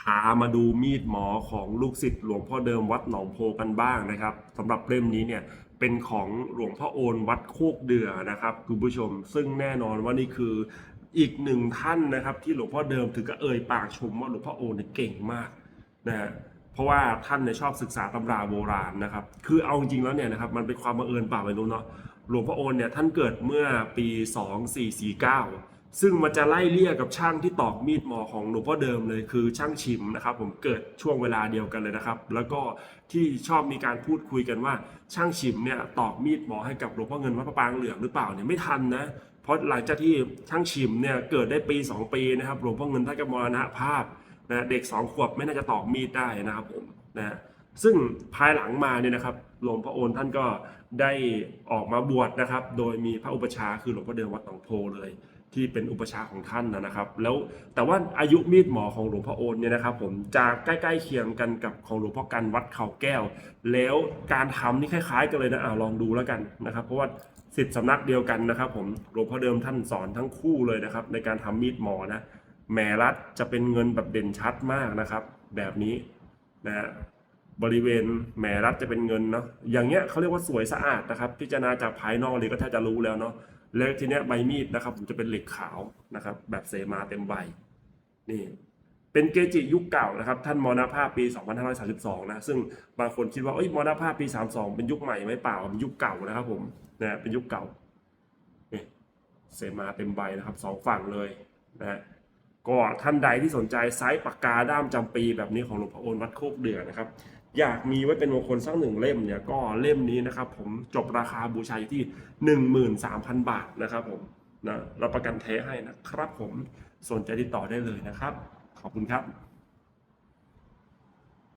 พามาดูมีดหมอของลูกศิษย์หลวงพ่อเดิมวัดหนองโพกันบ้างนะครับสำหรับเล่มนี้เนี่ยเป็นของหลวงพ่อโอนวัดโคกเดือนะครับคุณผู้ชม ซึ่งแน่นอนว่านี่คืออีกหนึ่งท่านนะครับ ที่หลวงพ่อเดิมถึงกับเอ่ยปากชมว่าหลวงพ่อโอนเนี่ยเก่งมากนะฮะเพราะว่าท่านเนี่ยชอบศึกษาตำราโบราณนะครับ คือเอาจริงแล้วเนี่ยนะครับมันเป็นความบังเอิญเปล่าไม่รู้เนาะหลวงพ่อโอนเนี่ยท่านเกิดเมื่อปี 2449 ซึ่งมันจะไล่เลี่ยกับช่างที่ตอกมีดหมอของหลวงพ่อเดิมเลยคือช่างชิมนะครับ ผมเกิดช่วงเวลาเดียวกันเลยนะครับ แล้วก็ที่ชอบมีการพูดคุยกันว่า ช่างชิมเนี่ยตอกมีดหมอให้กับหลวงพ่อเงินวัดพระปางเหลืองหรือเปล่าเนี่ยไม่ทันนะเพราะหลังจากที่ช่างชิมเนี่ยเกิดได้ปี 2 ปีนะครับหลวงพ่อเงินท่านก็มรณภาพนะเด็ก 2 ขวบไม่น่าจะตอกมีดได้นะครับผมนะซึ่งภายหลังมาเนี่ยนะครับหลวงพ่อโอนท่านก็ได้ออกมาบวชนะครับ โดยมีพระอุปชาคือหลวงพ่อเดิมวัดหนองโพเลย ที่เป็นอุปชาของท่านนะครับ แล้วแต่ว่าอายุมีดหมอของหลวงพ่อโอนเนี่ยนะครับ ผมจะใกล้ๆเคียงกันกับของหลวงพ่อกันวัดเขาแก้ว แล้วการทำนี่คล้ายๆกันเลยนะอ่าลองดูแล้วกันนะครับ เพราะว่าสิทธิสำนักเดียวกันนะครับ ผมหลวงพ่อเดิมท่านสอนทั้งคู่เลยนะครับ ในการทำมีดหมอนะแหมรัดจะเป็นเงินแบบเด่นชัดมากนะครับ แบบนี้นะฮะบริเวณแหมรัดจะเป็นเงินเนาะอย่างเงี้ยเขาเรียกว่าสวยสะอาดนะครับ พิจารณาจากภายนอกเลยก็แทบจะรู้แล้วเนาะ แล้วทีเนี้ยใบมีดนะครับผมจะเป็นเหล็กขาวนะครับ แบบเสมาเต็มใบนี่เป็นเกจิยุคเก่านะครับ ท่านมรณภาพปี 2532 นะ ซึ่งบางคนคิดว่าเอ้ยมรณภาพปี 32 เป็นยุคใหม่ไหมเปล่าเป็นยุคเก่านะครับผมนะเป็นยุคเก่าเนี่ยเสมาเต็มใบนะครับสองฝั่งเลยนะฮะก็ท่านใดที่สนใจไซส์ปากกาด้ามจำปีแบบนี้ของหลวงพ่อโอนวัดโคกเดือนะครับ อยากมีไว้เป็นมงคลสักหนึ่งเล่มเนี่ยก็เล่มนี้นะครับผมจบราคาบูชาอยู่ที่ 13,000 บาทนะครับผมนะรับประกันแท้ให้นะครับผมสนใจติดต่อได้เลยนะครับ ขอบคุณครับ